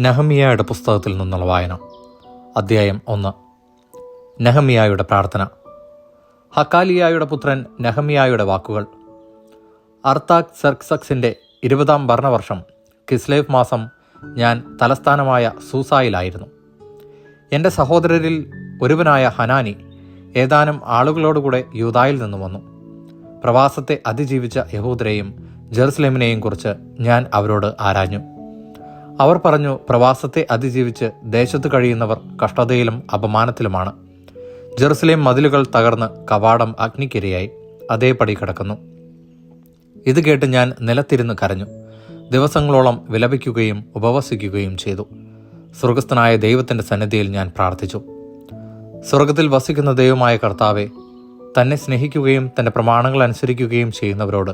നെഹമിയായുടെ പുസ്തകത്തിൽ നിന്നുള്ള വായന. അദ്ധ്യായം ഒന്ന്. നഹമിയായുടെ പ്രാർത്ഥന. ഹക്കാലിയായുടെ പുത്രൻ നഹമിയായുടെ വാക്കുകൾ. അർത്താക് സെർക്സക്സിന്റെ ഇരുപതാം ഭരണവർഷം കിസ്ലേവ് മാസം ഞാൻ തലസ്ഥാനമായ സൂസായിലായിരുന്നു. എന്റെ സഹോദരരിൽ ഒരുവനായ ഹനാനി ഏതാനും ആളുകളോടുകൂടെ യൂതായിൽ നിന്ന് വന്നു. പ്രവാസത്തെ അതിജീവിച്ച യഹൂദരെയും ജെറുസലേമിനെയും കുറിച്ച് ഞാൻ അവരോട് ആരാഞ്ഞു. അവർ പറഞ്ഞു പ്രവാസത്തെ അതിജീവിച്ച് ദേശത്ത് കഴിയുന്നവർ കഷ്ടതയിലും അപമാനത്തിലുമാണ്. ജെറുസലേം മതിലുകൾ തകർന്ന് കവാടം അഗ്നിക്കിരയായി. അതേപടി കിടക്കുന്നു. ഇത് കേട്ട് ഞാൻ നിലത്തിരുന്ന് കരഞ്ഞു. ദിവസങ്ങളോളം വിലപിക്കുകയും ഉപവസിക്കുകയും ചെയ്തു. സ്വർഗസ്ഥനായ ദൈവത്തിന്റെ സന്നിധിയിൽ ഞാൻ പ്രാർത്ഥിച്ചു. സ്വർഗത്തിൽ വസിക്കുന്ന ദൈവമായ കർത്താവെ തന്നെ സ്നേഹിക്കുകയും തന്റെ പ്രമാണങ്ങൾ അനുസരിക്കുകയും ചെയ്യുന്നവരോട്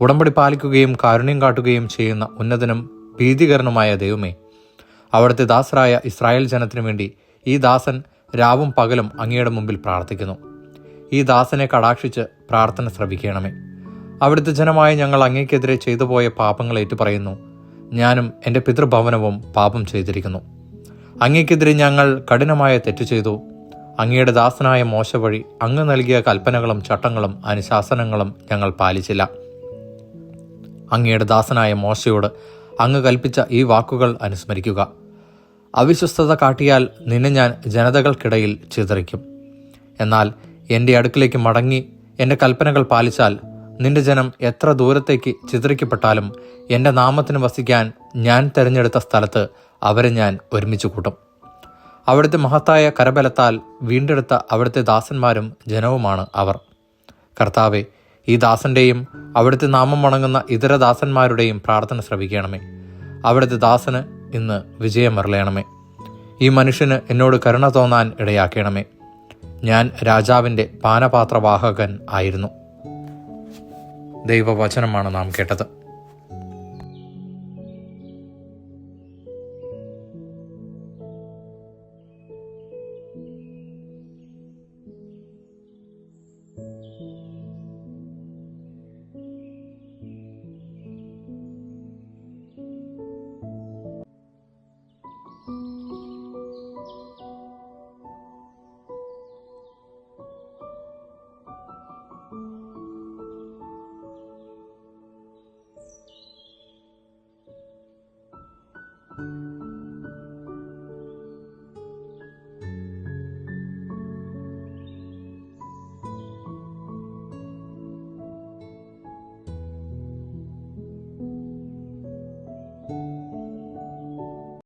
ഉടമ്പടി പാലിക്കുകയും കാരുണ്യം കാട്ടുകയും ചെയ്യുന്ന ഉന്നതനും ഭീതികരനുമായ ദൈവമേ അവിടുത്തെ ദാസരായ ഇസ്രായേൽ ജനത്തിനു വേണ്ടി ഈ ദാസൻ രാവും പകലും അങ്ങയുടെ മുമ്പിൽ പ്രാർത്ഥിക്കുന്നു. ഈ ദാസനെ കടാക്ഷിച്ച് പ്രാർത്ഥന ശ്രവിക്കണമേ. അവിടുത്തെ ജനമായ ഞങ്ങൾ അങ്ങേക്കെതിരെ ചെയ്തു പോയ പാപങ്ങൾ ഏറ്റുപറയുന്നു. ഞാനും എന്റെ പിതൃഭവനവും പാപം ചെയ്തിരിക്കുന്നു. അങ്ങേക്കെതിരെ ഞങ്ങൾ കഠിനമായ തെറ്റ് ചെയ്തു. അങ്ങയുടെ ദാസനായ മോശ വഴി അങ്ങ് നൽകിയ കൽപ്പനകളും ചട്ടങ്ങളും അനുശാസനങ്ങളും ഞങ്ങൾ പാലിച്ചില്ല. അങ്ങയുടെ ദാസനായ മോശയോട് അങ്ങ് കൽപ്പിച്ച ഈ വാക്കുകൾ അനുസ്മരിക്കുക. അവിശ്വസ്തത കാട്ടിയാൽ നിന്നെ ഞാൻ ജനതകൾക്കിടയിൽ ചിതറിക്കും. എന്നാൽ എന്റെ അടുക്കിലേക്ക് മടങ്ങി എന്റെ കൽപ്പനകൾ പാലിച്ചാൽ നിന്റെ ജനം എത്ര ദൂരത്തേക്ക് ചിതറിക്കപ്പെട്ടാലും എന്റെ നാമത്തിന് വസിക്കാൻ ഞാൻ തിരഞ്ഞെടുത്ത സ്ഥലത്ത് അവരെ ഞാൻ ഒരുമിച്ച് കൂട്ടും. അവിടുത്തെ മഹത്തായ കരബലത്താൽ വീണ്ടെടുത്ത അവിടുത്തെ ദാസന്മാരും ജനവുമാണ് അവർ. കർത്താവെ ഈ ദാസന്റെയും അവിടുത്തെ നാമം വണങ്ങുന്ന ഇതര ദാസന്മാരുടെയും പ്രാർത്ഥന ശ്രവിക്കണമേ. അവിടുത്തെ ദാസന് ഇന്ന് വിജയമറിയണമേ ഈ മനുഷ്യന് എന്നോട് കരുണ തോന്നാൻ ഇടയാക്കണമേ. ഞാൻ രാജാവിന്റെ പാനപാത്രവാഹകൻ ആയിരുന്നു. ദൈവവചനമാണ് നാം കേട്ടത്.